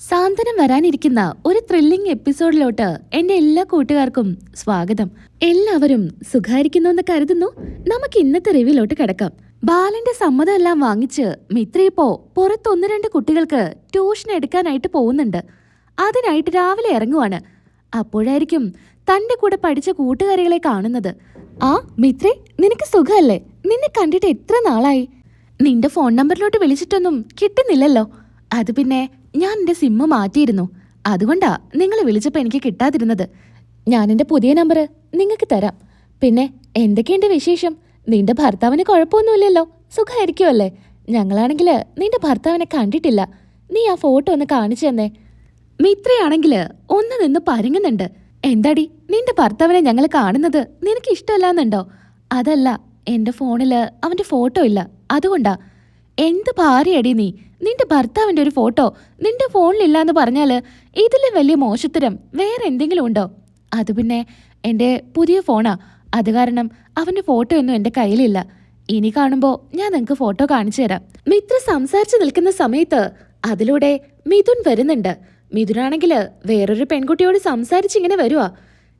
സാന്ത്വനം വരാനിരിക്കുന്ന ഒരു ത്രില്ലിംഗ് എപ്പിസോഡിലോട്ട് എന്റെ എല്ലാ കൂട്ടുകാർക്കും സ്വാഗതം. എല്ലാവരും സുഖായിരിക്കുന്നു കരുതുന്നു. നമുക്ക് ഇന്നത്തെ റിവ്യൂലോട്ട് കിടക്കാം. ബാലന്റെ സമ്മതം എല്ലാം വാങ്ങിച്ച് മിത്ര ഇപ്പോ പുറത്ത് ഒന്ന് രണ്ട് കുട്ടികൾക്ക് ട്യൂഷൻ എടുക്കാനായിട്ട് പോകുന്നുണ്ട്. അതിനായിട്ട് രാവിലെ ഇറങ്ങുവാണ്. അപ്പോഴായിരിക്കും തന്റെ കൂടെ പഠിച്ച കൂട്ടുകാരികളെ കാണുന്നത്. ആ മിത്രേ നിനക്ക് സുഖമല്ലേ? നിന്നെ കണ്ടിട്ട് എത്ര നാളായി? നിന്റെ ഫോൺ നമ്പറിലോട്ട് വിളിച്ചിട്ടൊന്നും കിട്ടുന്നില്ലല്ലോ. അത് പിന്നെ ഞാൻ എന്റെ സിമ്മ് മാറ്റിയിരുന്നു. അതുകൊണ്ടാ നിങ്ങൾ വിളിച്ചപ്പോ എനിക്ക് കിട്ടാതിരുന്നത്. ഞാൻ എന്റെ പുതിയ നമ്പർ നിങ്ങൾക്ക് തരാം. പിന്നെ എന്തൊക്കെയുണ്ട് വിശേഷം? നിന്റെ ഭർത്താവിന് കുഴപ്പമൊന്നുമില്ലല്ലോ. സുഖമായിരിക്കുമല്ലേ ഞങ്ങളാണെങ്കിൽ നിന്റെ ഭർത്താവിനെ കണ്ടിട്ടില്ല. നീ ആ ഫോട്ടോ ഒന്ന് കാണിച്ചു തന്നേ. മിത്രയാണെങ്കിൽ ഒന്ന് നിന്ന് പരുങ്ങുന്നുണ്ട്. എന്താടി നിന്റെ ഭർത്താവിനെ ഞങ്ങൾ കാണുന്നത് നിനക്ക് ഇഷ്ടമല്ലാന്നുണ്ടോ? അതല്ല എന്റെ ഫോണിൽ അവന്റെ ഫോട്ടോ ഇല്ല. അതുകൊണ്ടാ. എന്ത് ഭാര്യയടി നീ? നിന്റെ ഭർത്താവിന്റെ ഒരു ഫോട്ടോ നിന്റെ ഫോണിലില്ല എന്ന് പറഞ്ഞാൽ ഇതിലും വലിയ മോശത്തരം വേറെ എന്തെങ്കിലും ഉണ്ടോ? അത് പിന്നെ എന്റെ പുതിയ ഫോണാ. അത് കാരണം അവന്റെ ഫോട്ടോ ഒന്നും എന്റെ കയ്യിലില്ല. ഇനി കാണുമ്പോ ഞാൻ നിങ്ങക്ക് ഫോട്ടോ കാണിച്ചു തരാം. മിത്ര സംസാരിച്ചു നിൽക്കുന്ന സമയത്ത് അതിലൂടെ മിഥുൻ വരുന്നുണ്ട്. മിഥുനാണെങ്കിൽ വേറൊരു പെൺകുട്ടിയോട് സംസാരിച്ചിങ്ങനെ വരുവാ.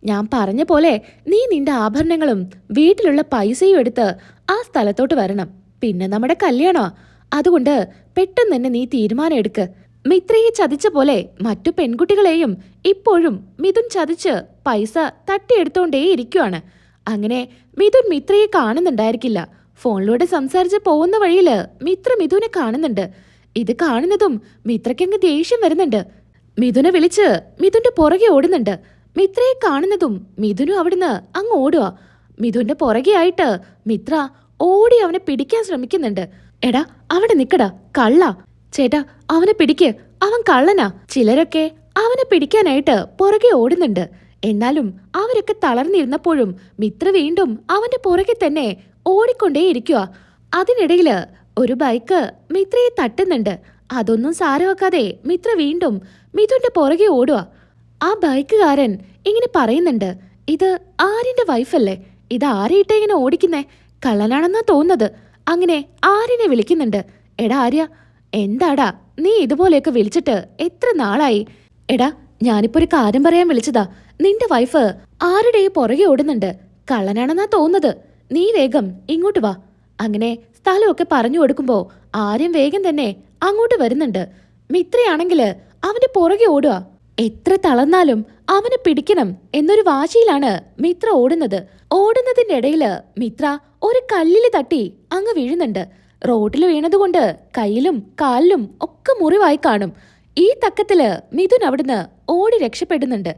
ഞാൻ പറഞ്ഞ പോലെ നീ നിന്റെ ആഭരണങ്ങളും വീട്ടിലുള്ള പൈസയും എടുത്ത് ആ സ്ഥലത്തോട്ട് വരണം. പിന്നെ നമ്മുടെ കല്യാണമാ. അതുകൊണ്ട് പെട്ടെന്ന് തന്നെ നീ തീരുമാനം എടുക്ക് മിത്രയെ ചതിച്ച പോലെ മറ്റു പെൺകുട്ടികളെയും ഇപ്പോഴും മിഥുൻ ചതിച്ച് പൈസ തട്ടിയെടുത്തോണ്ടേ ഇരിക്കുവാണ്. അങ്ങനെ മിഥുൻ മിത്രയെ കാണുന്നുണ്ടായിരിക്കില്ല. ഫോണിലൂടെ സംസാരിച്ച് പോകുന്ന വഴിയിൽ മിത്ര മിഥുനെ കാണുന്നുണ്ട്. ഇത് കാണുന്നതും മിത്രയ്ക്കങ്ങ് ദേഷ്യം വരുന്നുണ്ട്. മിഥുനെ വിളിച്ച് മിഥുന്റെ പുറകെ ഓടുന്നുണ്ട്. മിത്രയെ കാണുന്നതും മിഥുനും അവിടുന്ന് അങ്ങ് ഓടുക മിഥുന്റെ പുറകെ ആയിട്ട് മിത്ര ഓടി അവനെ പിടിക്കാൻ ശ്രമിക്കുന്നുണ്ട്. എടാ അവിടെ നിക്കടാ കള്ള. ചേട്ടാ അവനെ പിടിക്ക്. അവൻ കള്ളനാ. ചിലരൊക്കെ അവനെ പിടിക്കാനായിട്ട് പുറകെ ഓടുന്നുണ്ട്. എന്നാലും അവരൊക്കെ തളർന്നിരുന്നപ്പോഴും മിത്ര വീണ്ടും അവന്റെ പുറകെ തന്നെ ഓടിക്കൊണ്ടേയിരിക്കുക അതിനിടയിൽ ഒരു ബൈക്ക് മിത്രയെ തട്ടുന്നുണ്ട്. അതൊന്നും സാരമാക്കാതെ മിത്ര വീണ്ടും മിഥുന്റെ പുറകെ ഓടുക ആ ബൈക്കുകാരൻ ഇങ്ങനെ പറയുന്നുണ്ട് ഇത് ആര്യന്റെ വൈഫല്ലേ ഇത് ആരെയിട്ട ഇങ്ങനെ ഓടിക്കുന്നേ? കള്ളനാണെന്നാ തോന്നുന്നത്. അങ്ങനെ ആര്യനെ വിളിക്കുന്നുണ്ട്. എടാ ആര്യ എന്താടാ? നീ ഇതുപോലെയൊക്കെ വിളിച്ചിട്ട് എത്ര നാളായി? എടാ ഞാനിപ്പോ ഒരു കാര്യം പറയാൻ വിളിച്ചതാ. നിന്റെ വൈഫ് ആരുടെയും പുറകെ ഓടുന്നുണ്ട്? കള്ളനാണെന്നാ തോന്നുന്നത്. നീ വേഗം ഇങ്ങോട്ട് വാ. അങ്ങനെ സ്ഥലമൊക്കെ പറഞ്ഞു കൊടുക്കുമ്പോ ആര്യം വേഗം തന്നെ അങ്ങോട്ട് വരുന്നുണ്ട്. മിത്രയാണെങ്കിൽ അവന്റെ പുറകെ ഓടുക എത്ര തളർന്നാലും അവനെ പിടിക്കണം എന്നൊരു വാശിയിലാണ് മിത്ര ഓടുന്നത്. ഓടുന്നതിന്റെ ഇടയിൽ മിത്ര ഒരു കല്ലിൽ തട്ടി അങ്ങ് വീഴുന്നുണ്ട്. റോഡിൽ വീണതുകൊണ്ട് കയ്യിലും കാലിലും ഒക്കെ മുറിവായി കാണും. ഈ തക്കത്തിൽ മിഥുൻ അവിടുന്ന് ഓടി രക്ഷപ്പെടുന്നുണ്ട്.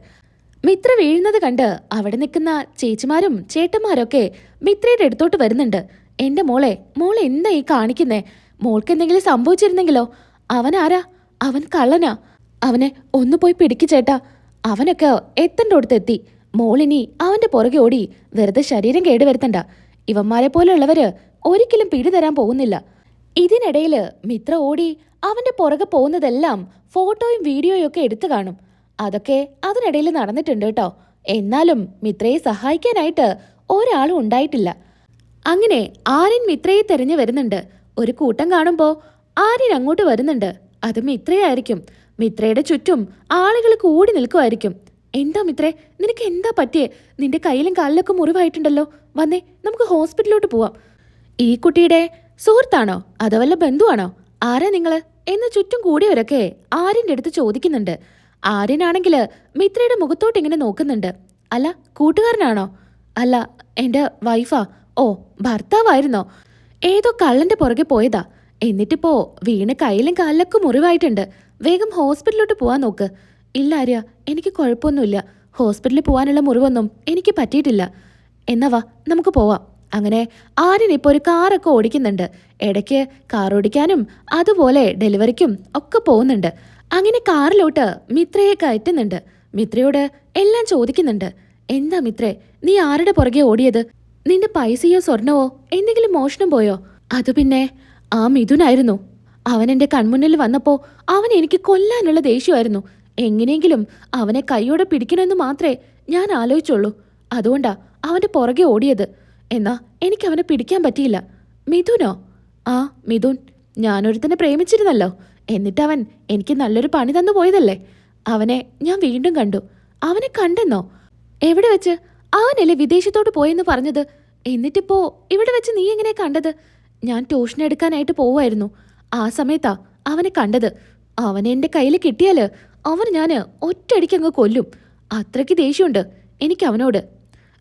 മിത്ര വീഴുന്നത് കണ്ട് അവിടെ നിൽക്കുന്ന ചേച്ചിമാരും ചേട്ടന്മാരൊക്കെ മിത്രയുടെ അടുത്തോട്ട് വരുന്നുണ്ട്. എന്റെ മോളെ മോൾ എന്താ ഈ കാണിക്കുന്നേ? മോൾക്ക് എന്തെങ്കിലും സംഭവിച്ചിരുന്നെങ്കിലോ? അവൻ ആരാ? അവൻ കള്ളനാ? അവനെ ഒന്ന് പോയി പിടിക്ക് ചേട്ടാ. അവനൊക്കെ എത്തന്റെ എത്തി. മോളിനി അവന്റെ പുറകെ ഓടി വെറുതെ ശരീരം കേടുവരുത്തണ്ട. ഇവന്മാരെ പോലുള്ളവര് ഒരിക്കലും പിടിതരാൻ പോകുന്നില്ല. ഇതിനിടയിൽ മിത്ര ഓടി അവന്റെ പുറകെ പോകുന്നതെല്ലാം ഫോട്ടോയും വീഡിയോയും ഒക്കെ എടുത്തു കാണും. അതൊക്കെ അതിനിടയിൽ നടന്നിട്ടുണ്ട് കേട്ടോ. എന്നാലും മിത്രയെ സഹായിക്കാനായിട്ട് ഒരാളും ഉണ്ടായിട്ടില്ല. അങ്ങനെ ആര്യൻ മിത്രയെ തെരഞ്ഞു വരുന്നുണ്ട്. ഒരു കൂട്ടം കാണുമ്പോൾ ആര്യൻ അങ്ങോട്ട് വരുന്നുണ്ട്. അത് മിത്രയായിരിക്കും. മിത്രയുടെ ചുറ്റും ആളുകൾ കൂടി നിൽക്കുമായിരിക്കും. എന്താ മിത്രേ നിനക്ക് എന്താ പറ്റിയേ? നിന്റെ കയ്യിലും കാലിലൊക്കെ മുറിവായിട്ടുണ്ടല്ലോ. വന്നേ നമുക്ക് ഹോസ്പിറ്റലിലോട്ട് പോവാം. ഈ കുട്ടിയുടെ സുഹൃത്താണോ? അതവല്ല ബന്ധുവാണോ? ആരാ നിങ്ങൾ? എന്ന് ചുറ്റും കൂടിയവരൊക്കെ ആര്യന്റെ അടുത്ത് ചോദിക്കുന്നുണ്ട്. ആര്യനാണെങ്കിൽ മിത്രയുടെ മുഖത്തോട്ട് ഇങ്ങനെ നോക്കുന്നുണ്ട്. അല്ല കൂട്ടുകാരനാണോ? അല്ല എന്റെ വൈഫാ. ഓ ഭർത്താവായിരുന്നോ? ഏതോ കള്ളന്റെ പുറകെ പോയതാ. എന്നിട്ടിപ്പോ വീണ് കയ്യിലും കാലിലൊക്കെ മുറിവായിട്ടുണ്ട്. വേഗം ഹോസ്പിറ്റലിലോട്ട് പോവാൻ നോക്ക്. ഇല്ല ആര്യ എനിക്ക് കുഴപ്പമൊന്നുമില്ല. ഹോസ്പിറ്റലിൽ പോകാനുള്ള മുറിവൊന്നും എനിക്ക് പറ്റിയിട്ടില്ല. എന്നാ വാ നമുക്ക് പോവാം. അങ്ങനെ ആര്യൻ ഇപ്പോൾ ഒരു കാറൊക്കെ ഓടിക്കുന്നുണ്ട്. ഇടയ്ക്ക് കാർ ഓടിക്കാനും അതുപോലെ ഡെലിവറിക്കും ഒക്കെ പോകുന്നുണ്ട്. അങ്ങനെ കാറിലോട്ട് മിത്രയെ കയറ്റുന്നുണ്ട്. മിത്രയോട് എല്ലാം ചോദിക്കുന്നുണ്ട്. എന്താ മിത്രേ നീ ആരുടെ പുറകെ ഓടിയത്? നിന്റെ പൈസയോ സ്വർണവോ എന്തെങ്കിലും മോഷണം പോയോ? അത് പിന്നെ ആ മിഥുനായിരുന്നു. അവൻ എന്റെ കൺമുന്നിൽ വന്നപ്പോ അവൻ എനിക്ക് കൊല്ലാനുള്ള ദേഷ്യമായിരുന്നു. എങ്ങനെയെങ്കിലും അവനെ കൈയോടെ പിടിക്കണമെന്ന് മാത്രമേ ഞാൻ ആലോചിച്ചുള്ളൂ. അതുകൊണ്ടാ അവന്റെ പുറകെ ഓടിയത്. എന്നാ എനിക്ക് അവനെ പിടിക്കാൻ പറ്റിയില്ല. മിഥുനോ? ആ മിഥുൻ. ഞാനൊരുത്തനെ പ്രേമിച്ചിരുന്നല്ലോ. എന്നിട്ട് അവൻ എനിക്ക് നല്ലൊരു പണി തന്നു പോയതല്ലേ? അവനെ ഞാൻ വീണ്ടും കണ്ടു. അവനെ കണ്ടെന്നോ? എവിടെ വെച്ച്? അവനല്ലേ വിദേശത്തോട്ട് പോയെന്ന് പറഞ്ഞത്. എന്നിട്ടിപ്പോ ഇവിടെ വെച്ച് നീ എങ്ങനെ കണ്ടത്? ഞാൻ ട്യൂഷൻ എടുക്കാനായിട്ട് പോവായിരുന്നു. ആ സമയത്താ അവനെ കണ്ടത്. അവനെ എന്റെ കയ്യിൽ കിട്ടിയാൽ അവൻ ഞാൻ ഒറ്റയടിക്ക് അങ്ങ് കൊല്ലും. അത്രയ്ക്ക് ദേഷ്യമുണ്ട് എനിക്ക് അവനോട്.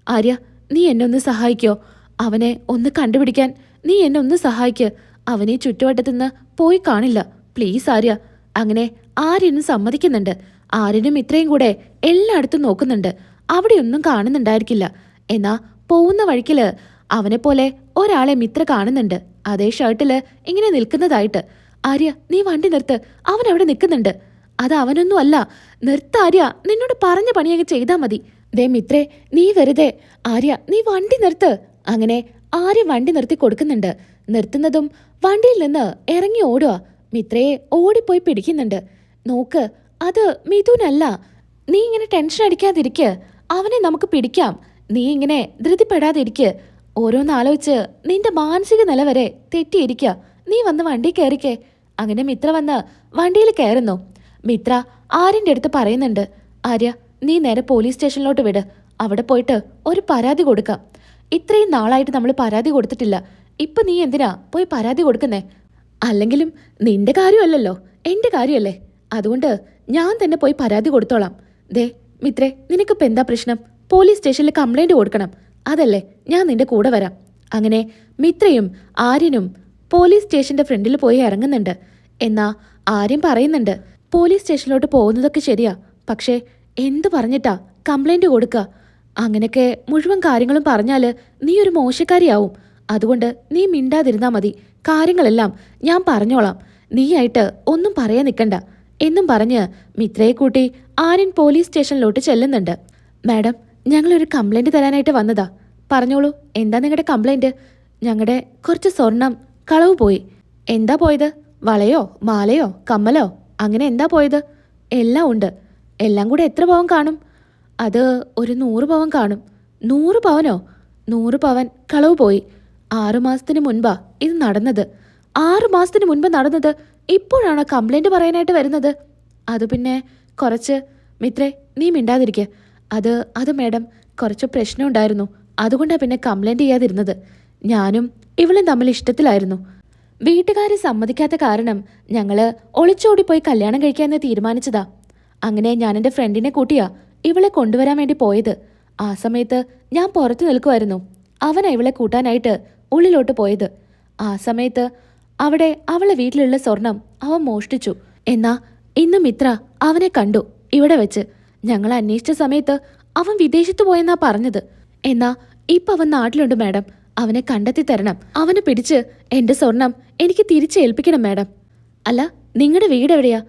ആര്യ നീ എന്നെ ഒന്ന് സഹായിക്കോ. അവനെ ഒന്ന് കണ്ടുപിടിക്കാൻ നീ എന്നെ ഒന്ന് സഹായിക്ക്. അവനെ ചുറ്റുവട്ടത്തുനിന്ന് പോയി കാണില്ല. പ്ലീസ് ആര്യ. അങ്ങനെ ആര്യനും സമ്മതിക്കുന്നുണ്ട്. ആര്യനും ഇത്രയും കൂടെ എല്ലായിടത്തും നോക്കുന്നുണ്ട്. അവിടെയൊന്നും കാണുന്നുണ്ടായിരിക്കില്ല. എന്നാ പോകുന്ന വഴിക്കിൽ അവനെ പോലെ ഒരാളെ മിത്ര കാണുന്നുണ്ട്. അതേ ഷർട്ടിൽ ഇങ്ങനെ നിൽക്കുന്നതായിട്ട്. ആര്യ നീ വണ്ടി നിർത്ത്. അവൻ അവിടെ നിൽക്കുന്നുണ്ട്. അത് അവനൊന്നും അല്ല. നിർത്താര്യ നിന്നോട് പറഞ്ഞ പണി അങ്ങ് ചെയ്താ മതി. ദേ മിത്രേ നീ വെറുതെ. ആര്യ നീ വണ്ടി നിർത്ത്. അങ്ങനെ ആര്യ വണ്ടി നിർത്തി കൊടുക്കുന്നുണ്ട്. നിർത്തുന്നതും വണ്ടിയിൽ നിന്ന് ഇറങ്ങി ഓടുക മിത്രയെ ഓടിപ്പോയി പിടിക്കുന്നുണ്ട്. നോക്ക് അത് മിഥുനല്ല. നീ ഇങ്ങനെ ടെൻഷൻ അടിക്കാതിരിക്ക്. അവനെ നമുക്ക് പിടിക്കാം. നീ ഇങ്ങനെ ധൃതിപ്പെടാതിരിക്ക്. ഓരോന്നാലോചിച്ച് നിന്റെ മാനസിക നില വരെ തെറ്റിയിരിക്കുക നീ വന്ന് വണ്ടി കയറിക്കേ. അങ്ങനെ മിത്ര വന്ന് വണ്ടിയിൽ കയറുന്നു. മിത്ര ആര്യന്റെ അടുത്ത് പറയുന്നുണ്ട്. ആര്യ നീ നേരെ പോലീസ് സ്റ്റേഷനിലോട്ട് വിട്. അവിടെ പോയിട്ട് ഒരു പരാതി കൊടുക്കാം. ഇത്രയും നാളായിട്ട് നമ്മൾ പരാതി കൊടുത്തിട്ടില്ല. ഇപ്പൊ നീ എന്തിനാ പോയി പരാതി കൊടുക്കുന്നേ? അല്ലെങ്കിലും നിന്റെ കാര്യമല്ലല്ലോ എന്റെ കാര്യമല്ലേ? അതുകൊണ്ട് ഞാൻ തന്നെ പോയി പരാതി കൊടുത്തോളാം. ദേ മിത്രേ നിനക്കിപ്പോ എന്താ പ്രശ്നം? പോലീസ് സ്റ്റേഷനിൽ കംപ്ലൈന്റ് കൊടുക്കണം. അതല്ലേ ഞാൻ നിന്റെ കൂടെ വരാം. അങ്ങനെ മിത്രയും ആര്യനും പോലീസ് സ്റ്റേഷന്റെ ഫ്രണ്ടിൽ പോയി ഇറങ്ങുന്നുണ്ട്. എന്നാ ആര്യം പറയുന്നുണ്ട് പോലീസ് സ്റ്റേഷനിലോട്ട് പോകുന്നതൊക്കെ ശരിയാ. പക്ഷേ എന്തു പറഞ്ഞിട്ടാ കംപ്ലൈന്റ് കൊടുക്കുക അങ്ങനെയൊക്കെ മുഴുവൻ കാര്യങ്ങളും പറഞ്ഞാൽ നീ ഒരു മോശക്കാരിയാവും. അതുകൊണ്ട് നീ മിണ്ടാതിരുന്നാ മതി. കാര്യങ്ങളെല്ലാം ഞാൻ പറഞ്ഞോളാം. നീയായിട്ട് ഒന്നും പറയാൻ നിൽക്കണ്ട എന്നും പറഞ്ഞ് മിത്രയെ കൂട്ടി ആര്യൻ പോലീസ് സ്റ്റേഷനിലോട്ട് ചെല്ലുന്നുണ്ട്. മാഡം ഞങ്ങളൊരു കംപ്ലൈന്റ് തരാനായിട്ട് വന്നതാ. പറഞ്ഞോളൂ എന്താ നിങ്ങളുടെ കംപ്ലൈന്റ്? ഞങ്ങളുടെ കുറച്ച് സ്വർണം കളവ് പോയി. എന്താ പോയത്? വളയോ മാലയോ കമ്മലോ? അങ്ങനെ എന്താ പോയത്? എല്ലാം ഉണ്ട്. എല്ലാം കൂടെ എത്ര പവൻ കാണും? അത് ഒരു നൂറ് പവൻ കാണും. നൂറ് പവനോ? നൂറ് പവൻ കളവ് പോയി. ആറുമാസത്തിന് മുൻപാ ഇത് നടന്നത്. ആറു മാസത്തിന് മുൻപ് നടന്നത് ഇപ്പോഴാണ് കംപ്ലൈന്റ് പറയാനായിട്ട് വരുന്നത്? അത് പിന്നെ കുറച്ച് മിത്രേ നീ മിണ്ടാതിരിക്കുക അത് അത് മേഡം കുറച്ച് പ്രശ്നം ഉണ്ടായിരുന്നു. അതുകൊണ്ടാണ് പിന്നെ കംപ്ലൈന്റ് ചെയ്യാതിരുന്നത്. ഞാനും ഇവളും തമ്മിൽ ഇഷ്ടത്തിലായിരുന്നു. വീട്ടുകാരെ സമ്മതിക്കാത്ത കാരണം ഞങ്ങൾ ഒളിച്ചോടിപ്പോയി കല്യാണം കഴിക്കാന്ന് തീരുമാനിച്ചതാ. അങ്ങനെ ഞാൻ എന്റെ ഫ്രണ്ടിനെ കൂട്ടിയാ ഇവളെ കൊണ്ടുവരാൻ വേണ്ടി പോയത്. ആ സമയത്ത് ഞാൻ പുറത്തു നിൽക്കുമായിരുന്നു അവനാ ഇവളെ കൂട്ടാനായിട്ട് ഉള്ളിലോട്ട് പോയത്. ആ സമയത്ത് അവിടെ അവളെ വീട്ടിലുള്ള സ്വർണം അവൻ മോഷ്ടിച്ചു. എന്നാ ഇന്ന് മിത്ര അവനെ കണ്ടു ഇവിടെ വെച്ച്. ഞങ്ങൾ അന്വേഷിച്ച സമയത്ത് അവൻ വിദേശത്ത് പോയെന്നാ പറഞ്ഞത്. എന്നാ ഇപ്പൊ അവൻ നാട്ടിലുണ്ട് മാഡം. അവനെ കണ്ടെത്തി തരണം. അവനെ പിടിച്ച് എന്റെ സ്വർണം എനിക്ക് തിരിച്ചേൽപ്പിക്കണം മാഡം. അല്ല നിങ്ങളുടെ വീട് എവിടെയാ?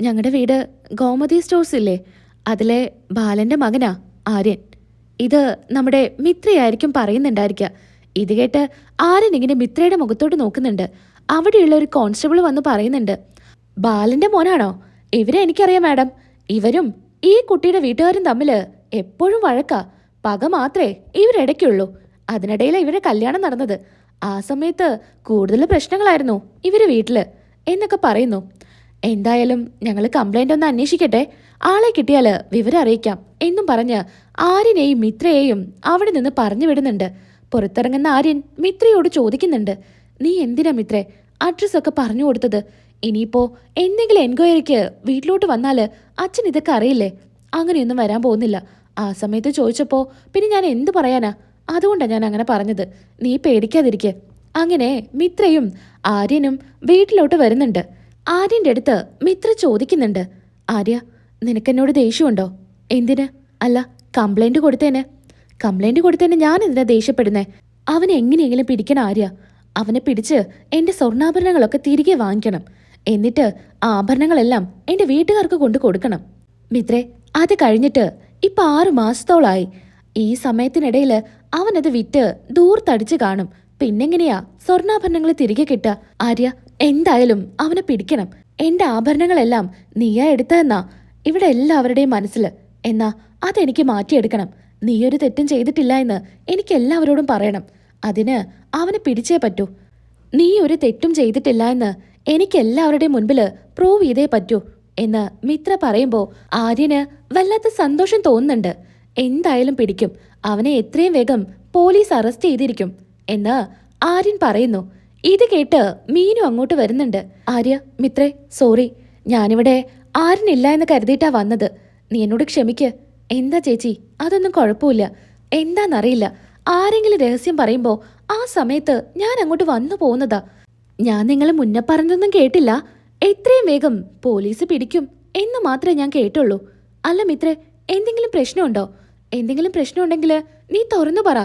ഞങ്ങളുടെ വീട് ഗോമതി സ്റ്റോഴ്സ് ഇല്ലേ? അതിലെ ബാലന്റെ മകനാ ആര്യൻ. ഇത് നമ്മുടെ മിത്രയായിരിക്കും പറയുന്നുണ്ടായിരിക്കുക ഇത് കേട്ട് ആര്യൻ ഇങ്ങനെ മിത്രയുടെ മുഖത്തോട്ട് നോക്കുന്നുണ്ട്. അവിടെയുള്ള ഒരു കോൺസ്റ്റബിൾ വന്ന് പറയുന്നുണ്ട് ബാലന്റെ മോനാണോ? ഇവരെ എനിക്കറിയാം മാഡം. ഇവരും ഈ കുട്ടിയുടെ വീട്ടുകാരും തമ്മിൽ എപ്പോഴും വഴക്കാ. പക മാത്രമേ ഇവരിടയ്ക്കുള്ളൂ. അതിനിടയിലെ ഇവരെ കല്യാണം നടന്നത്. ആ സമയത്ത് കൂടുതൽ പ്രശ്നങ്ങളായിരുന്നു ഇവർ വീട്ടിൽ എന്നൊക്കെ പറയുന്നു. എന്തായാലും ഞങ്ങൾ കംപ്ലൈന്റ് ഒന്ന് അന്വേഷിക്കട്ടെ. ആളെ കിട്ടിയാൽ വിവരം അറിയിക്കാം എന്നും പറഞ്ഞ് ആര്യനെയും മിത്രയെയും അവിടെ നിന്ന് പറഞ്ഞു വിടുന്നുണ്ട്. പുറത്തിറങ്ങുന്ന ആര്യൻ മിത്രയോട് ചോദിക്കുന്നുണ്ട്. നീ എന്തിനാ മിത്രേ അഡ്രസ് ഒക്കെ പറഞ്ഞു കൊടുത്തത്? ഇനിയിപ്പോ എന്തെങ്കിലും എൻക്വയറിക്ക് വീട്ടിലോട്ട് വന്നാൽ അച്ഛൻ ഇതൊക്കെ അറിയില്ലേ? അങ്ങനെയൊന്നും വരാൻ പോകുന്നില്ല. ആ സമയത്ത് ചോദിച്ചപ്പോ പിന്നെ ഞാൻ എന്ത് പറയാനാ? അതുകൊണ്ടാണ് ഞാൻ അങ്ങനെ പറഞ്ഞത്. നീ പേടിക്കാതിരിക്കെ. അങ്ങനെ മിത്രയും ആര്യനും വീട്ടിലോട്ട് വരുന്നുണ്ട്. ആര്യന്റെ അടുത്ത് മിത്ര ചോദിക്കുന്നുണ്ട്. ആര്യ നിനക്കെന്നോട് ദേഷ്യമുണ്ടോ? എന്തിന്? അല്ല കംപ്ലൈന്റ് കൊടുത്തേന്. കംപ്ലൈന്റ് കൊടുത്തേന് ഞാൻ എന്തിനാ ദേഷ്യപ്പെടുന്നേ? അവനെ എങ്ങനെയെങ്കിലും പിടിക്കണം ആര്യ. അവനെ പിടിച്ച് എന്റെ സ്വർണാഭരണങ്ങളൊക്കെ തിരികെ വാങ്ങിക്കണം. എന്നിട്ട് ആഭരണങ്ങളെല്ലാം എന്റെ വീട്ടുകാർക്ക് കൊണ്ടു കൊടുക്കണം. മിത്രേ അത് കഴിഞ്ഞിട്ട് ഇപ്പൊ ആറു മാസത്തോളായി. ഈ സമയത്തിനിടയിൽ അവനത് വിറ്റ് ദൂർത്തടിച്ചു കാണും. പിന്നെങ്ങനെയാ സ്വർണാഭരണങ്ങൾ തിരികെ കിട്ടുക? ആര്യ എന്തായാലും അവനെ പിടിക്കണം. എന്റെ ആഭരണങ്ങളെല്ലാം നീയാ എടുത്തതെന്നാ ഇവിടെ എല്ലാവരുടെയും മനസ്സിൽ എന്നാ അതെനിക്ക് മാറ്റിയെടുക്കണം. നീയൊരു തെറ്റും ചെയ്തിട്ടില്ല എന്ന് എനിക്ക് എല്ലാവരോടും പറയണം. അതിന് അവനെ പിടിച്ചേ പറ്റൂ. നീ ഒരു തെറ്റും ചെയ്തിട്ടില്ല എന്ന് എനിക്ക് എല്ലാവരുടെയും മുൻപിൽ പ്രൂവ് ചെയ്തേ പറ്റൂ എന്ന് മിത്ര പറയുമ്പോൾ ആര്യന് വല്ലാത്ത സന്തോഷം തോന്നുന്നുണ്ട്. എന്തായാലും പിടിക്കും. അവനെ എത്രയും വേഗം പോലീസ് അറസ്റ്റ് ചെയ്തിരിക്കും എന്ന് ആര്യൻ പറയുന്നു. ഇത് കേട്ട് മീനു അങ്ങോട്ട് വരുന്നുണ്ട്. ആര്യ മിത്രേ സോറി ഞാനിവിടെ ആര്യനില്ല എന്ന് കരുതിയിട്ടാ വന്നത്. നീ എന്നോട് ക്ഷമിക്ക്. എന്താ ചേച്ചി? അതൊന്നും കുഴപ്പമില്ല. എന്താന്നറിയില്ല. ആരെങ്കിലും രഹസ്യം പറയുമ്പോൾ ആ സമയത്ത് ഞാൻ അങ്ങോട്ട് വന്നു പോകുന്നതാ. ഞാൻ നിങ്ങളെ മുന്നേ പറഞ്ഞൊന്നും കേട്ടില്ല. എത്രയും വേഗം പോലീസ് പിടിക്കും എന്ന് മാത്രമേ ഞാൻ കേട്ടുള്ളൂ. അല്ല മിത്രേ എന്തെങ്കിലും പ്രശ്നമുണ്ടോ? എന്തെങ്കിലും പ്രശ്നമുണ്ടെങ്കിൽ നീ തുറന്നു പറ.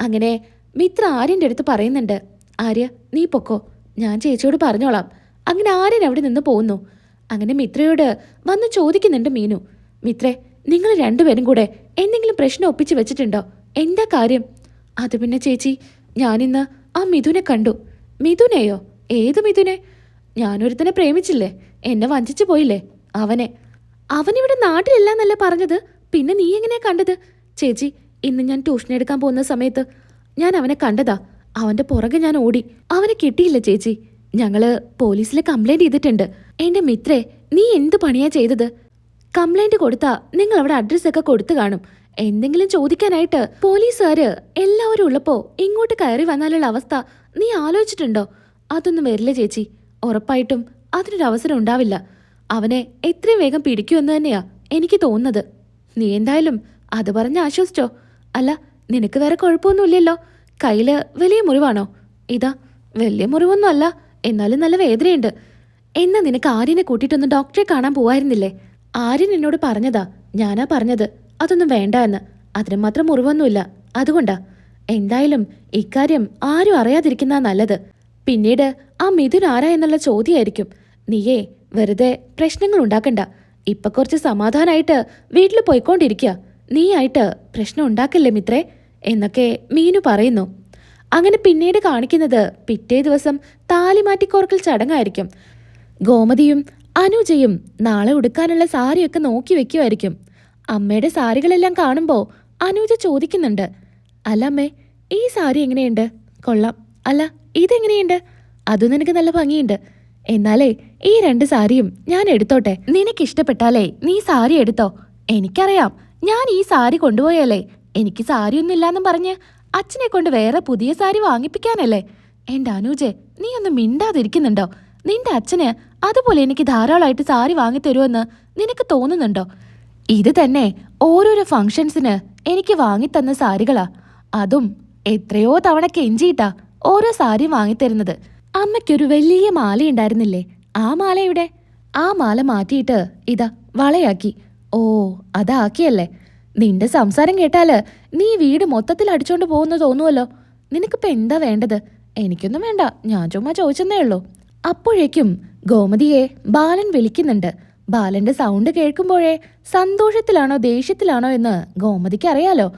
അങ്ങനെ മിത്ര ആര്യന്റെ അടുത്ത് പറയുന്നുണ്ട്. ആര്യ നീ പൊക്കോ. ഞാൻ ചേച്ചിയോട് പറഞ്ഞോളാം. അങ്ങനെ ആര്യൻ അവിടെ നിന്ന് പോകുന്നു. അങ്ങനെ മിത്രയോട് വന്ന് ചോദിക്കുന്നുണ്ട് മീനു. മിത്രേ നിങ്ങൾ രണ്ടുപേരും കൂടെ എന്തെങ്കിലും പ്രശ്നം ഒപ്പിച്ച് വെച്ചിട്ടുണ്ടോ? എന്താ കാര്യം? അത് പിന്നെ ചേച്ചി ഞാനിന്ന് ആ മിഥുനെ കണ്ടു. മിഥുനെയോ? ഏത് മിഥുനെ? ഞാനൊരുത്തനെ പ്രേമിച്ചില്ലേ? എന്നെ വഞ്ചിച്ചു പോയില്ലേ? അവനെ. അവനിവിടെ നാട്ടിലില്ല എന്നല്ലേ പറഞ്ഞത്? പിന്നെ നീ എങ്ങനെയാ കണ്ടത്? ചേച്ചി ഇന്ന് ഞാൻ ട്യൂഷൻ എടുക്കാൻ പോകുന്ന സമയത്ത് ഞാൻ അവനെ കണ്ടതാ. അവന്റെ പുറകെ ഞാൻ ഓടി. അവനെ കിട്ടിയില്ല ചേച്ചി. ഞങ്ങൾ പോലീസിൽ കംപ്ലൈന്റ് ചെയ്തിട്ടുണ്ട്. എന്റെ മിത്രേ നീ എന്ത് പണിയാ ചെയ്തത്? കംപ്ലൈന്റ് കൊടുത്താ നിങ്ങൾ അവിടെ അഡ്രസ് ഒക്കെ കൊടുത്തു കാണും. എന്തെങ്കിലും ചോദിക്കാനായിട്ട് പോലീസുകാര് എല്ലാവരും ഉള്ളപ്പോ ഇങ്ങോട്ട് കയറി വന്നാലുള്ള അവസ്ഥ നീ ആലോചിച്ചിട്ടുണ്ടോ? അതൊന്നും വരില്ല ചേച്ചി. ഉറപ്പായിട്ടും അതിനൊരു അവസരം ഉണ്ടാവില്ല. അവനെ എത്രയും വേഗം പിടിക്കുമെന്ന് തന്നെയാ എനിക്ക് തോന്നുന്നത്. നീ എന്തായാലും അത് പറഞ്ഞ് ആശ്വസിച്ചോ. അല്ല നിനക്ക് വേറെ കുഴപ്പമൊന്നുമില്ലല്ലോ. കയ്യിൽ വലിയ മുറിവാണോ? ഇതാ വലിയ മുറിവൊന്നും അല്ല എന്നാലും നല്ല വേദനയുണ്ട്. എന്നാ നിനക്ക് ആര്യനെ കൂട്ടിയിട്ടൊന്ന് ഡോക്ടറെ കാണാൻ പോവായിരുന്നില്ലേ? ആര്യൻ എന്നോട് പറഞ്ഞതാ ഞാനാ പറഞ്ഞത്. അതൊന്നും വേണ്ട എന്ന് അതിന് മാത്രം മുറിവൊന്നുമില്ല. അതുകൊണ്ടാ. എന്തായാലും ഇക്കാര്യം ആരും അറിയാതിരിക്കുന്ന നല്ലത്. പിന്നീട് ആ മിഥുൻ ആരാ എന്നുള്ള ചോദ്യമായിരിക്കും. നീയേ വെറുതെ പ്രശ്നങ്ങൾ ഉണ്ടാക്കണ്ട. ഇപ്പൊ കുറച്ച് സമാധാനായിട്ട് വീട്ടിൽ പോയിക്കൊണ്ടിരിക്കുക നീയായിട്ട് പ്രശ്നം ഉണ്ടാക്കല്ലേ മിത്രേ? എന്നൊക്കെ മീനു പറയുന്നു. അങ്ങനെ പിന്നീട് കാണിക്കുന്നത് പിറ്റേ ദിവസം താലിമാറ്റിക്കോർക്കൽ ചടങ്ങായിരിക്കും. ഗോമതിയും അനുജയും നാളെ ഉടുക്കാനുള്ള സാരിയൊക്കെ നോക്കി വെക്കുമായിരിക്കും അമ്മയുടെ സാരികളെല്ലാം കാണുമ്പോൾ അനുജ ചോദിക്കുന്നുണ്ട്. അല്ല അമ്മേ ഈ സാരി എങ്ങനെയുണ്ട്? കൊള്ളാം. അല്ല ഇതെങ്ങനെയുണ്ട്? അതും നിനക്ക് നല്ല ഭംഗിയുണ്ട്. എന്നാലേ ഈ രണ്ട് സാരിയും ഞാൻ എടുത്തോട്ടെ. നിനക്ക് ഇഷ്ടപ്പെട്ടാലേ നീ സാരി എടുത്തോ. എനിക്കറിയാം ഞാൻ ഈ സാരി കൊണ്ടുപോയാലേ എനിക്ക് സാരിയൊന്നും ഇല്ലാന്നും പറഞ്ഞ് അച്ഛനെ കൊണ്ട് വേറെ പുതിയ സാരി വാങ്ങിപ്പിക്കാനല്ലേ. എന്റെ അനൂജെ നീ ഒന്ന് മിണ്ടാതിരിക്കുന്നുണ്ടോ? നിന്റെ അച്ഛന് അതുപോലെ എനിക്ക് ധാരാളമായിട്ട് സാരി വാങ്ങിത്തരുമെന്ന് നിനക്ക് തോന്നുന്നുണ്ടോ? ഇത് തന്നെ ഓരോരോ ഫംഗ്ഷൻസിന് എനിക്ക് വാങ്ങിത്തന്ന സാരികളാ. അതും എത്രയോ തവണ കെഞ്ചിയിട്ടാ ഓരോ സാരി വാങ്ങിത്തരുന്നത്. അമ്മയ്ക്കൊരു വലിയ മാല ഉണ്ടായിരുന്നില്ലേ? ആ മാല ഇവിടെ ആ മാല മാറ്റിയിട്ട് ഇതാ വളയാക്കി. ഓ അതാക്കിയല്ലേ നിന്റെ സംസാരം കേട്ടാൽ നീ വീട് മൊത്തത്തിൽ അടിച്ചോണ്ട് പോകുന്നു തോന്നുവല്ലോ. നിനക്കിപ്പോ എന്താ വേണ്ടത്? എനിക്കൊന്നും വേണ്ട. ഞാൻ ചുമ്മാ ചോദിച്ചെന്നേ ഉള്ളൂ. അപ്പോഴേക്കും ഗോമതിയെ ബാലൻ വിളിക്കുന്നുണ്ട്. ബാലന്റെ സൗണ്ട് കേൾക്കുമ്പോഴേ സന്തോഷത്തിലാണോ ദേഷ്യത്തിലാണോ എന്ന് ഗോമതിക്ക് അറിയാലോ.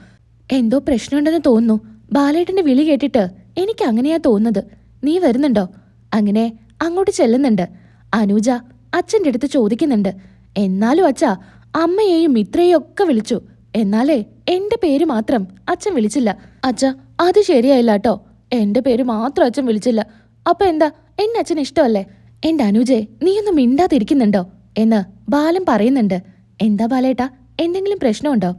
എന്തോ പ്രശ്നമുണ്ടെന്ന് തോന്നുന്നു. ബാലേട്ടന്റെ വിളി കേട്ടിട്ട് എനിക്ക് അങ്ങനെയാ തോന്നുന്നത്. നീ വരുന്നുണ്ടോ? അങ്ങനെ അങ്ങോട്ട് ചെല്ലുന്നുണ്ട്. അനൂജ അച്ഛന്റെ അടുത്ത് ചോദിക്കുന്നുണ്ട്. എന്നാലും അച്ഛ അമ്മയെയും മിത്രയെയും ഒക്കെ വിളിച്ചു. എന്നാലേ എന്റെ പേര് മാത്രം അച്ഛൻ വിളിച്ചില്ല. അച്ഛ അത് ശരിയായില്ല കേട്ടോ എന്റെ പേര് മാത്രം അച്ഛൻ വിളിച്ചില്ല. അപ്പൊ എന്താ? എന്നെ അച്ഛൻ ഇഷ്ടമല്ലേ? എന്റെ അനുജെ നീയൊന്നും മിണ്ടാതിരിക്കുന്നുണ്ടോ? എന്ന് ബാലൻ പറയുന്നുണ്ട്. എന്താ ബാലേട്ടാ എന്തെങ്കിലും പ്രശ്നമുണ്ടോ?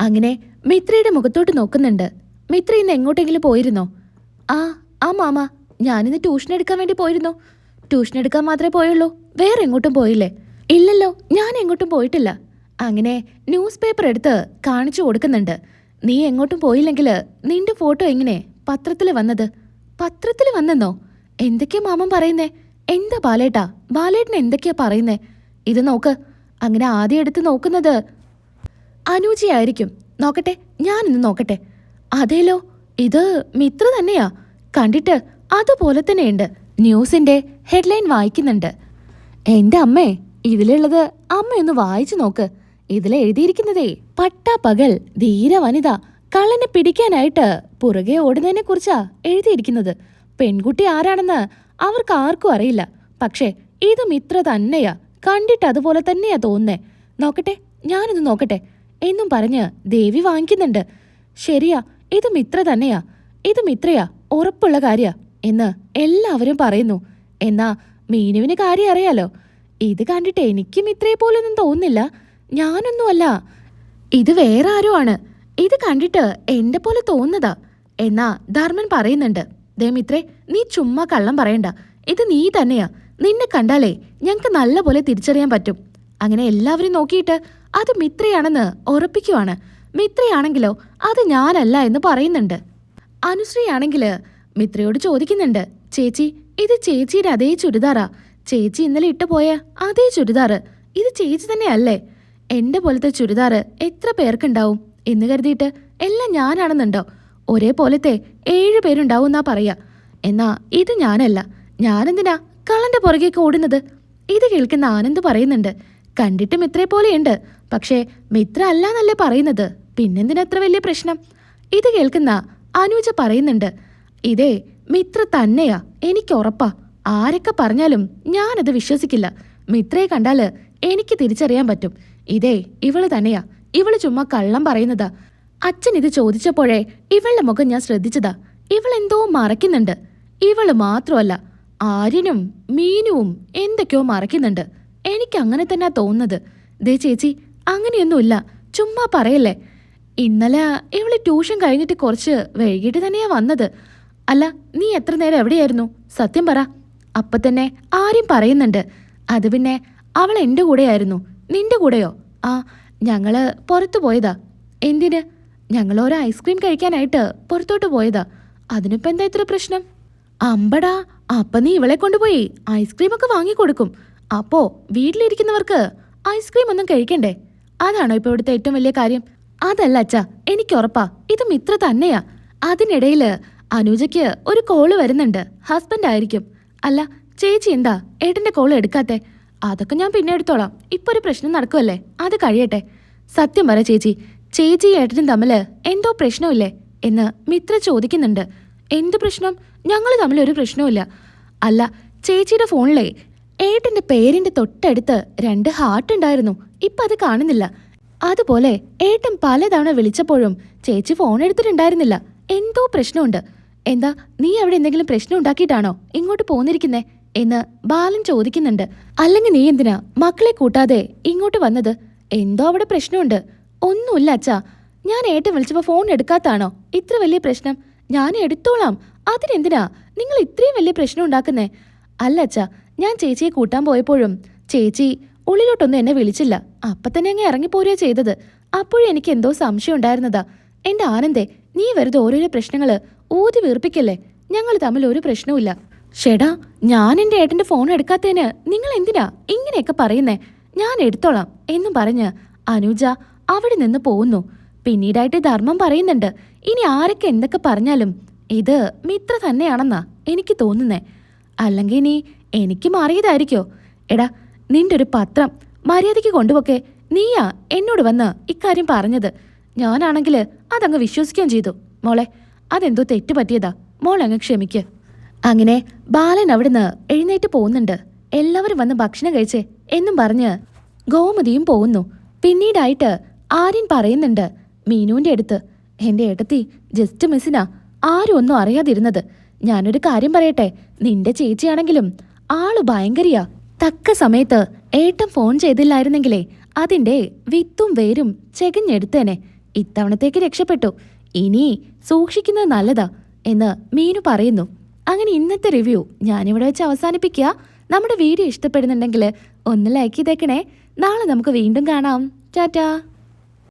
അങ്ങനെ മിത്രയുടെ മുഖത്തോട്ട് നോക്കുന്നുണ്ട്. മിത്ര ഇന്ന് എങ്ങോട്ടെങ്കിലും പോയിരുന്നോ? ആ ആ മാമ ഞാനിന്ന് ട്യൂഷൻ എടുക്കാൻ വേണ്ടി പോയിരുന്നു. ട്യൂഷൻ എടുക്കാൻ മാത്രമേ പോയുള്ളൂ. വേറെ എങ്ങോട്ടും പോയില്ലേ? ഇല്ലല്ലോ ഞാൻ എങ്ങോട്ടും പോയിട്ടില്ല. അങ്ങനെ ന്യൂസ് പേപ്പർ എടുത്ത് കാണിച്ചു കൊടുക്കുന്നുണ്ട്. നീ എങ്ങോട്ടും പോയില്ലെങ്കിൽ നിന്റെ ഫോട്ടോ എങ്ങനെ? പത്രത്തിൽ വന്നത്. പത്രത്തിൽ വന്നെന്നോ? എന്തൊക്കെയാ മാമൻ പറയുന്നേ? എന്താ ബാലേട്ടാ? ബാലേട്ടൻ എന്തൊക്കെയാ പറയുന്നേ? ഇത് നോക്ക്. അങ്ങനെ ആദ്യം എടുത്ത് നോക്കുന്നത് അനൂജിയായിരിക്കും നോക്കട്ടെ ഞാനിന്ന് നോക്കട്ടെ. അതേലോ ഇത് മിത്ര തന്നെയാ. കണ്ടിട്ട് അതുപോലെ തന്നെയുണ്ട്. ന്യൂസിന്റെ ഹെഡ്ലൈൻ വായിക്കുന്നുണ്ട്. എന്റെ അമ്മേ ഇതിലുള്ളത് അമ്മയൊന്ന് വായിച്ചു നോക്ക്. ഇതിൽ എഴുതിയിരിക്കുന്നതേ പകൽ ധീര വനിത കള്ളനെ പിടിക്കാനായിട്ട് പുറകെ ഓടുന്നതിനെ കുറിച്ചാ എഴുതിയിരിക്കുന്നത്. പെൺകുട്ടി ആരാണെന്ന് അവർക്ക് ആർക്കും അറിയില്ല. പക്ഷേ ഇതും ഇത്ര തന്നെയാ. കണ്ടിട്ട് അതുപോലെ തന്നെയാ തോന്നുന്നേ. നോക്കട്ടെ ഞാനിത് നോക്കട്ടെ. എന്നും പറഞ്ഞ് ദേവി വാങ്ങിക്കുന്നുണ്ട്. ശരിയാ ഇതും ഇത്ര തന്നെയാ. ഇതും ഇത്രയാ. ഉറപ്പുള്ള കാര്യ. എന്ന് എല്ലാവരും പറയുന്നു. എന്നാ മീനുവിന് കാര്യം അറിയാലോ. ഇത് കണ്ടിട്ട് എനിക്കും ഇത്രേ പോലൊന്നും തോന്നുന്നില്ല. ഞാനൊന്നുമല്ല. ഇത് വേറെ ആരോ ആണ്. ഇത് കണ്ടിട്ട് എന്റെ പോലെ തോന്നുന്നതാ. എന്നാ ധർമ്മൻ പറയുന്നുണ്ട്. ദേമിത്രേ നീ ചുമ്മാ കള്ളം പറയണ്ട. ഇത് നീ തന്നെയാ. നിന്നെ കണ്ടാലേ ഞങ്ങൾക്ക് നല്ല പോലെ തിരിച്ചറിയാൻ പറ്റും. അങ്ങനെ എല്ലാവരും നോക്കിയിട്ട് അത് മിത്രയാണെന്ന് ഉറപ്പിക്കുവാണ്. മിത്രയാണെങ്കിലോ അത് ഞാനല്ല എന്ന് പറയുന്നുണ്ട്. അനുശ്രീ ആണെങ്കിൽ മിത്രയോട് ചോദിക്കുന്നുണ്ട് ചേച്ചി ഇത് ചേച്ചിയുടെ അതേ ചുരിദാറാ. ചേച്ചി ഇന്നലെ ഇട്ടു പോയ അതേ ചുരിദാറ്. ഇത് ചേച്ചി തന്നെയല്ലേ? എന്റെ പോലത്തെ ചുരിദാറ് എത്ര പേർക്കുണ്ടാവും? എന്ന് കരുതിയിട്ട് എല്ലാം ഞാനാണെന്നുണ്ടോ? ഒരേ പോലത്തെ ഏഴ് പേരുണ്ടാവും എന്നാ പറയാ. എന്നാ ഇത് ഞാനല്ല. ഞാനെന്തിനാ കള്ളന്റെ പുറകേക്ക് ഓടുന്നത്? ഇത് കേൾക്കുന്ന ആനന്ദ് പറയുന്നുണ്ട് കണ്ടിട്ട് മിത്രയെ പോലെയുണ്ട്. പക്ഷേ മിത്ര അല്ലാന്നല്ലേ പറയുന്നത്. പിന്നെന്തിനാ അത്ര വലിയ പ്രശ്നം? ഇത് കേൾക്കുന്ന അനുജ പറയുന്നുണ്ട് ഇതേ മിത്ര തന്നെയാ എനിക്ക് ഉറപ്പാ. ആരൊക്കെ പറഞ്ഞാലും ഞാനത് വിശ്വസിക്കില്ല. മിത്രയെ കണ്ടാൽ എനിക്ക് തിരിച്ചറിയാൻ പറ്റും. ഇതേ ഇവൾ തന്നെയാ. ഇവൾ ചുമ്മാ കള്ളം പറയുന്നതാ. അച്ഛൻ ഇത് ചോദിച്ചപ്പോഴേ ഇവളുടെ മുഖം ഞാൻ ശ്രദ്ധിച്ചതാ. ഇവളെന്തോ മറയ്ക്കുന്നുണ്ട്. ഇവൾ മാത്രമല്ല ആര്യനും മീനുവും എന്തൊക്കെയോ മറയ്ക്കുന്നുണ്ട്. എനിക്ക് അങ്ങനെ തന്നെ തോന്നുന്നത്. ദേ ചേച്ചി അങ്ങനെയൊന്നുമില്ല. ചുമ്മാ പറയല്ലേ. ഇന്നലെ ഇവൾ ട്യൂഷൻ കഴിഞ്ഞിട്ട് കുറച്ച് വൈകിട്ട് തന്നെയാ വന്നത്. അല്ല നീ എത്ര നേരം എവിടെയായിരുന്നു? സത്യം പറ. അപ്പൊ തന്നെ ആരും പറയുന്നുണ്ട്. അത് പിന്നെ അവൾ എന്റെ കൂടെയായിരുന്നു. നിന്റെ കൂടെയോ? ആ ഞങ്ങൾ പുറത്തു പോയതാ. എന്തിന്? ഞങ്ങൾ ഒരു ഐസ്ക്രീം കഴിക്കാനായിട്ട് പുറത്തോട്ട് പോയതാ. അതിനിപ്പോ എന്താ ഇത്ര പ്രശ്നം? അമ്പടാ അപ്പൊ നീ ഇവളെ കൊണ്ടുപോയി ഐസ്ക്രീം ഒക്കെ വാങ്ങിക്കൊടുക്കും. അപ്പോ വീട്ടിലിരിക്കുന്നവർക്ക് ഐസ്ക്രീം ഒന്നും കഴിക്കണ്ടേ? അതാണോ ഇപ്പൊ ഇവിടുത്തെ ഏറ്റവും വലിയ കാര്യം? അതല്ല അച്ഛാ എനിക്ക് ഉറപ്പാ. ഇത് മിത്ര തന്നെയാ. അതിനിടയിൽ അനുജയ്ക്ക് ഒരു കോൾ വരുന്നുണ്ട്. ഹസ്ബൻഡ് ആയിരിക്കും. അല്ല ചേച്ചി എന്താ? ഏട്ടന്റെ കോൾ എടുക്കാത്തെ? അതൊക്കെ ഞാൻ പിന്നെ എടുത്തോളാം. ഇപ്പൊ ഒരു പ്രശ്നം നടക്കുമല്ലേ അത് കഴിയട്ടെ. സത്യം പറ ചേച്ചി. ചേച്ചി ഏട്ടനും തമ്മിൽ എന്തോ പ്രശ്നമില്ലേ? എന്ന് മിത്ര ചോദിക്കുന്നുണ്ട്. എന്ത് പ്രശ്നം? ഞങ്ങൾ തമ്മിൽ ഒരു പ്രശ്നവുമില്ല. അല്ല ചേച്ചിയുടെ ഫോണിലെ ഏട്ടന്റെ പേരിന്റെ തൊട്ടടുത്ത് രണ്ട് ഹാർട്ട് ഉണ്ടായിരുന്നു. ഇപ്പൊ അത് കാണുന്നില്ല. അതുപോലെ ഏട്ടൻ പലതവണ വിളിച്ചപ്പോഴും ചേച്ചി ഫോൺ എടുത്തിട്ടുണ്ടായിരുന്നില്ല. എന്തോ പ്രശ്നമുണ്ട്. എന്താ നീ അവിടെ എന്തെങ്കിലും പ്രശ്നം ഉണ്ടാക്കിയിട്ടാണോ ഇങ്ങോട്ട് പോന്നിരിക്കുന്നേ? എന്ന് ബാലൻ ചോദിക്കുന്നുണ്ട്. അല്ലെങ്കിൽ നീ എന്തിനാ മക്കളെ കൂട്ടാതെ ഇങ്ങോട്ട് വന്നത്? എന്തോ അവിടെ പ്രശ്നമുണ്ട്. ഒന്നുമില്ല അച്ഛാ. ഞാൻ ഏട്ടൻ വിളിച്ചപ്പോ ഫോൺ എടുക്കാത്താണോ? ഇത്ര വലിയ പ്രശ്നം. ഞാൻ എടുത്തോളാം. അതിനെന്തിനാ? നിങ്ങൾ ഇത്രയും വലിയ പ്രശ്നം ഉണ്ടാക്കുന്നേ? അല്ല അച്ഛാ ഞാൻ ചേച്ചിയെ കൂട്ടാൻ പോയപ്പോഴും ചേച്ചി ഉള്ളിലോട്ടൊന്നും എന്നെ വിളിച്ചില്ല. അപ്പൊ തന്നെ അങ്ങ് ഇറങ്ങിപ്പോരുക ചെയ്തത്. അപ്പോഴും എനിക്ക് എന്തോ സംശയം ഉണ്ടായിരുന്നതാ. എന്റെ ആനന്ദേ നീ വെറുതെ ഓരോരോ പ്രശ്നങ്ങൾ ഊതി വീർപ്പിക്കല്ലേ? ഞങ്ങൾ തമ്മിൽ ഒരു പ്രശ്നവുമില്ല. ഷേടാ ഞാൻ എന്റെ ഏട്ടന്റെ ഫോൺ എടുക്കാത്തതിന് നിങ്ങൾ എന്തിനാ ഇങ്ങനെയൊക്കെ പറയുന്നേ? ഞാൻ എടുത്തോളാം എന്നും പറഞ്ഞ് അനുജ അവിടെ നിന്ന് പോകുന്നു. പിന്നീടായിട്ട് ധർമ്മം പറയുന്നുണ്ട്. ഇനി ആരൊക്കെ എന്തൊക്കെ പറഞ്ഞാലും ഇത് മിത്ര തന്നെയാണെന്നാ എനിക്ക് തോന്നുന്നേ. അല്ലെങ്കിൽ നീ എനിക്ക് മാറിയതായിരിക്കോ? എടാ നിന്റെ ഒരു പത്രം മര്യാദയ്ക്ക് കൊണ്ടുപോക്കെ. നീയാ എന്നോട് വന്ന് ഇക്കാര്യം പറഞ്ഞത്. ഞാനാണെങ്കിൽ അതങ്ങ് വിശ്വസിക്കുകയും ചെയ്തു. മോളെ അതെന്തോ തെറ്റ് പറ്റിയതാ മോൾ അങ്ങ് ക്ഷമിക്ക്. അങ്ങനെ ബാലൻ അവിടുന്ന് എഴുന്നേറ്റ് പോകുന്നുണ്ട്. എല്ലാവരും വന്ന് ഭക്ഷണം കഴിച്ചേ എന്നും പറഞ്ഞ് ഗോമതിയും പോകുന്നു. പിന്നീടായിട്ട് ആര്യൻ പറയുന്നുണ്ട് മീനുവിന്റെ അടുത്ത് എന്റെ ഏട്ടത്തി ജസ്റ്റ് മിസ്സിനാ ആരും ഒന്നും അറിയാതിരുന്നത്. ഞാനൊരു കാര്യം പറയട്ടെ നിന്റെ ചേച്ചിയാണെങ്കിലും ആൾ ഭയങ്കരിയാ. തക്ക സമയത്ത് ഏട്ടൻ ഫോൺ ചെയ്തില്ലായിരുന്നെങ്കിലേ അതിന്റെ വിത്തും വേരും ചെകഞ്ഞെടുത്തേനെ. ഇത്തവണത്തേക്ക് രക്ഷപ്പെട്ടു. ഇനി സൂക്ഷിക്കുന്നത് നല്ലതാ എന്ന് മീനു പറയുന്നു. അങ്ങനെ ഇന്നത്തെ റിവ്യൂ ഞാനിവിടെ വെച്ച് അവസാനിപ്പിക്കുക. നമ്മുടെ വീഡിയോ ഇഷ്ടപ്പെടുന്നുണ്ടെങ്കിൽ ഒന്ന് ലൈക്ക് ചെയ്തേക്കണേ. നാളെ നമുക്ക് വീണ്ടും കാണാം. ടാറ്റാ.